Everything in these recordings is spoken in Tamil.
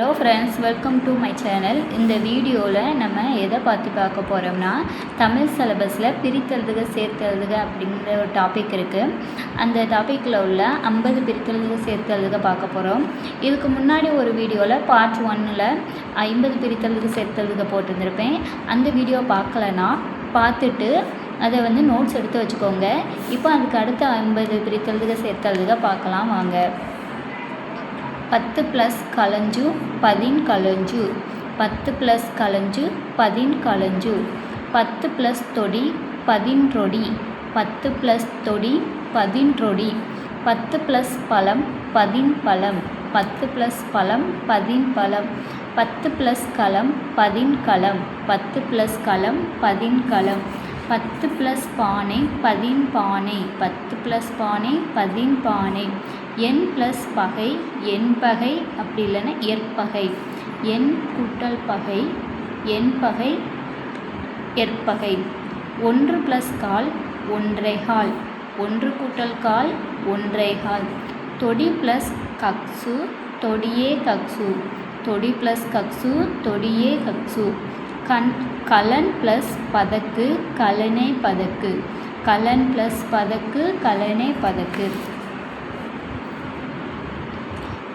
Hello friends welcome to my channel இந்த வீடியோவில் நம்ம எதை பார்த்து பார்க்க போகிறோம்னா தமிழ் சிலபஸில் பிரித்தெழுதுக சேர்த்தெழுதுக அப்படிங்கிற ஒரு டாபிக் இருக்குது அந்த டாப்பிக்கில் உள்ள ஐம்பது பிரித்தெழுதுக சேர்த்தெழுதுக பார்க்க போகிறோம் இதுக்கு முன்னாடி ஒரு வீடியோவில் பார்ட் ஒன்னில் ஐம்பது பிரித்தெழுதுக சேர்த்தெழுதுக போட்டிருந்திருப்பேன். அந்த வீடியோ பார்க்கலன்னா பார்த்துட்டு அதை வந்து நோட்ஸ் எடுத்து வச்சுக்கோங்க. இப்போ அதுக்கு அடுத்த ஐம்பது பிரித்தெழுதுக சேர்த்தெழுதுக பார்க்கலாம் வாங்க. பத்து ப்ளஸ் கலஞ்சு பதின் கலஞ்சு. பத்து ப்ளஸ் கலஞ்சு பதின் கலஞ்சு. பத்து ப்ளஸ் தொடி பதின்றொடி பத்து ப்ளஸ் தொடி பதின்றொடி பத்து ப்ளஸ் பழம் பதின் பழம். பத்து ப்ளஸ் பழம் பதின் பழம். பத்து ப்ளஸ் களம் பதின் களம் பத்து ப்ளஸ் களம் பதின் களம் பத்து ப்ளஸ் பானை பதின் பானை. பத்து ப்ளஸ் பானை பதின் பானை. எண் ப்ளஸ் பகை எண் பகை அப்படி இல்லைன்னா எற்பகை எண் கூட்டல் பகை எண் பகை எற்பகை ஒன்று ப்ளஸ் கால் ஒன்றை கால். ஒன்று கூட்டல் கால் ஒன்றை கால். தொடி ப்ளஸ் கக்ஸு தொடியே கக்ஸு தொடி ப்ளஸ் கக்ஸு தொடியே கக்ஸு கண் கலன் ப்ளஸ் பதக்கு கலனே பதக்கு. கலன் ப்ளஸ் பதக்கு கலனே பதக்கு.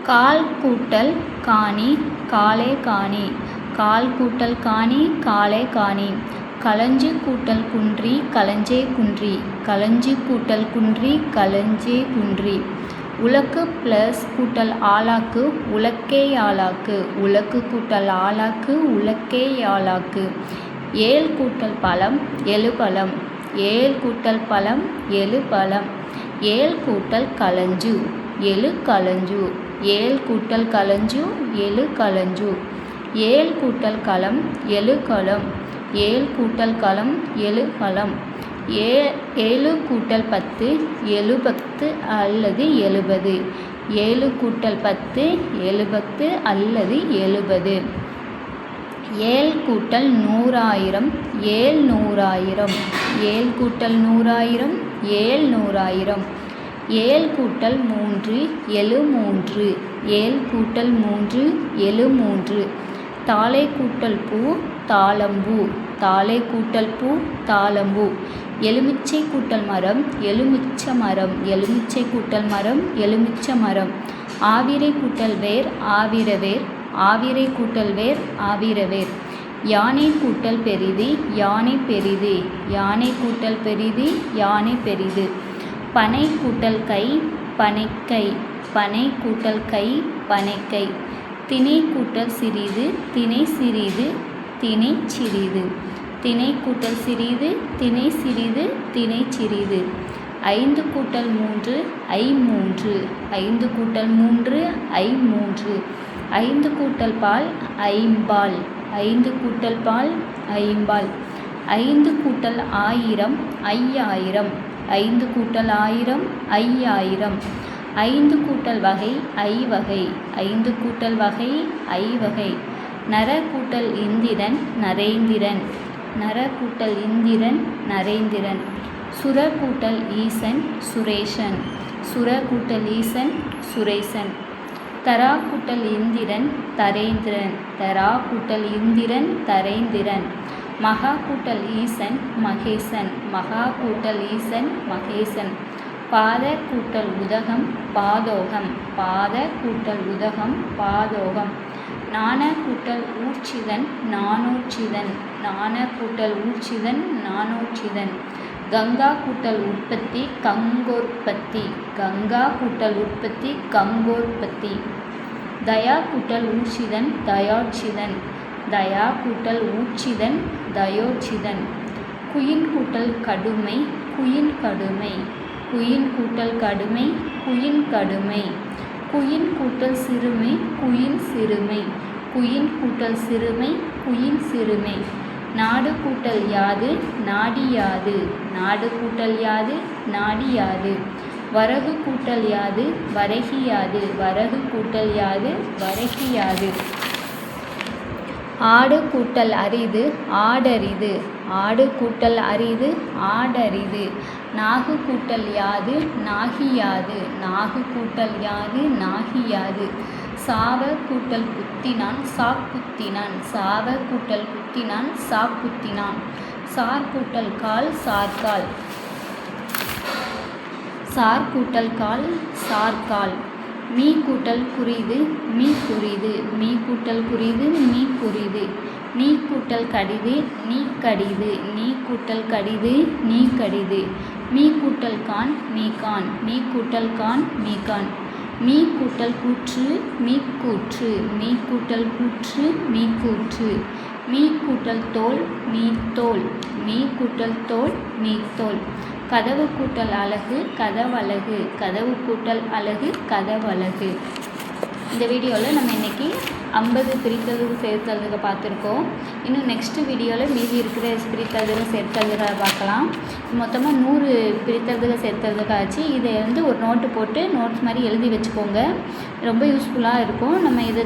கால் கூட்டல் காணி காலே காணி. கால் கூட்டல் காணி காலே காணி. களஞ்சு கூட்டல் குன்றி களஞ்சே குன்றி. களஞ்சு கூட்டல் குன்றி களஞ்சே குன்றி. உலக்கு ப்ளஸ் கூட்டல் ஆளாக்கு உலக்கே ஆளாக்கு. உலக்கு கூட்டல் ஆளாக்கு உலக்கே ஆளாக்கு. ஏழ் கூட்டல் பழம் எழு பழம். ஏழ் கூட்டல் பழம் எழு பழம். ஏழ் கூட்டல் களஞ்சு எழு களஞ்சு ஏழ் கூட்டல் களஞ்சு எழு களஞ்சு ஏழ் கூட்டல் களம் எழு களம் ஏழ் கூட்டல் களம் எழு களம் ஏ ஏழு கூட்டல் பத்து எழுபத்து அல்லது எழுபது. ஏழு கூட்டல் பத்து எழுபத்து அல்லது எழுபது. ஏழ் கூட்டல் நூறாயிரம் ஏழ் நூறாயிரம். ஏழ் கூட்டல் நூறாயிரம் ஏழ் நூறாயிரம். ஏழ் கூட்டல் மூன்று எழு மூன்று. ஏழ் கூட்டல் மூன்று எழு மூன்று. தாளை கூட்டல் பூ தாளம்பூ தாளை கூட்டல் பூ தாளம்பூ எலுமிச்சை கூட்டல் மரம் எலுமிச்ச மரம் எலுமிச்சை கூட்டல் மரம் எலுமிச்ச மரம். ஆவிரை கூட்டல் வேர் ஆவிரவேர் ஆவிரை கூட்டல் வேர் ஆவிரவேர் யானை கூட்டல் பெரிது யானை பெரிது. யானை கூட்டல் பெரிது யானை பெரிது. பனை கூட்டல் கை பனைக்கை பனை கூட்டல் கை பனைக்கை திணை கூட்டல் சிறிது திணை சிறிது திணை சிறிது. திணை கூட்டல் சிறிது திணை சிறிது திணை சிறிது. ஐந்து கூட்டல் மூன்று ஐ மூன்று. ஐந்து கூட்டல் மூன்று ஐ மூன்று. ஐந்து கூட்டல் பால் ஐம்பால். ஐந்து கூட்டல் பால் ஐம்பால். ஐந்து கூட்டல் ஆயிரம் ஐயாயிரம். ஐந்து கூட்டல் ஆயிரம் ஐயாயிரம். ஐந்து கூட்டல் வகை ஐ வகை. ஐந்து கூட்டல் வகை ஐ வகை. நர கூட்டல் இந்திரன் நரேந்திரன். நர கூட்டல் இந்திரன் நரேந்திரன். சுர கூட்டல் ஈசன் சுரேஷன். சுர கூட்டல் ஈசன் சுரேசன் தரா கூட்டல் இந்திரன் தரேந்திரன். தரா கூட்டல் இந்திரன் தரேந்திரன். மகா கூட்டல் ஈசன் மகேசன். மகா கூட்டல் ஈசன் மகேசன். பாத கூட்டல் உதகம் பாதோகம். பாத கூட்டல் உதகம் பாதோகம். நாண கூட்டல் ஊர்ச்சிதன் நானூர்ச்சிதன் நாண கூட்டல் ஊர்ச்சிதன் நானூர்ச்சிதன் கங்கா கூட்டல் உற்பத்தி கங்கோற்பத்தி கங்கா கூட்டல் உற்பத்தி கங்கோற்பத்தி. தயா கூட்டல் ஊர்ச்சிதன் தயாட்சிதன் தயா கூட்டல் ஊர்ச்சிதன் தயோட்சிதன் குயின் கூட்டல் கடுமை குயின் கடுமை குயின் கூட்டல் கடுமை குயின் கடுமை குயின் கூட்டல் சிறுமை குயின் சிறுமை. குயின் கூட்டல் சிறுமை குயின் சிறுமை. நாடு கூட்டல் யாது நாடி யாது. நாடு கூட்டல் யாது நாடி யாது. வரகு கூட்டல் யாது வரகி யாது. வரகு கூட்டல் யாது வரகி யாது. ஆடு கூட்டல் அரிது ஆடரிது. ஆடு கூட்டல் அரிது ஆடரிது. நாகு கூட்டல் யாது நாகி யாது நாகு கூட்டல் யாது நாகி யாது சாவ கூட்டல் குத்தினான் சாக் குத்தினான் சாவ கூட்டல் குத்தினான் சாக் குத்தினான் சார் கூட்டல் கால் சார்கால். சார் கூட்டல் கால் சார்கால். மீ கூட்டல் குறிது மீ குறிது. மீ கூட்டல் குறிது மீ குறிது. நீ கூட்டல் கடிது நீ கடிது நீ கூட்டல் கடிது நீ கடிது மீ கூட்டல் கான் மீ கான் நீ கூட்டல் கான் மீ கான் மீ கூட்டல் கூற்று மீ கூற்று மீ கூட்டல் கூற்று மீ கூற்று மீ கூட்டல் தோல் மீ தோல் மீ கூட்டல் தோல் மீ தோல் கதவு கூட்டல் அழகு கதவழகு கதவு கூட்டல் அழகு கதவழகு இந்த வீடியோவில் நம்ம இன்றைக்கி ஐம்பது பிரித்தெழுது சேர்த்தெழுதுக பார்த்துருக்கோம். இன்னும் நெக்ஸ்ட்டு வீடியோவில் மீதி இருக்கிற பிரித்தெழுதுக சேர்த்தெழுதுக பார்க்கலாம். மொத்தமாக நூறு பிரித்தெழுதுக சேர்த்தெழுதுக ஆச்சு. இதை வந்து ஒரு நோட்டு போட்டு நோட்ஸ் மாதிரி எழுதி வச்சுக்கோங்க. ரொம்ப யூஸ்ஃபுல்லாக இருக்கும். நம்ம இதை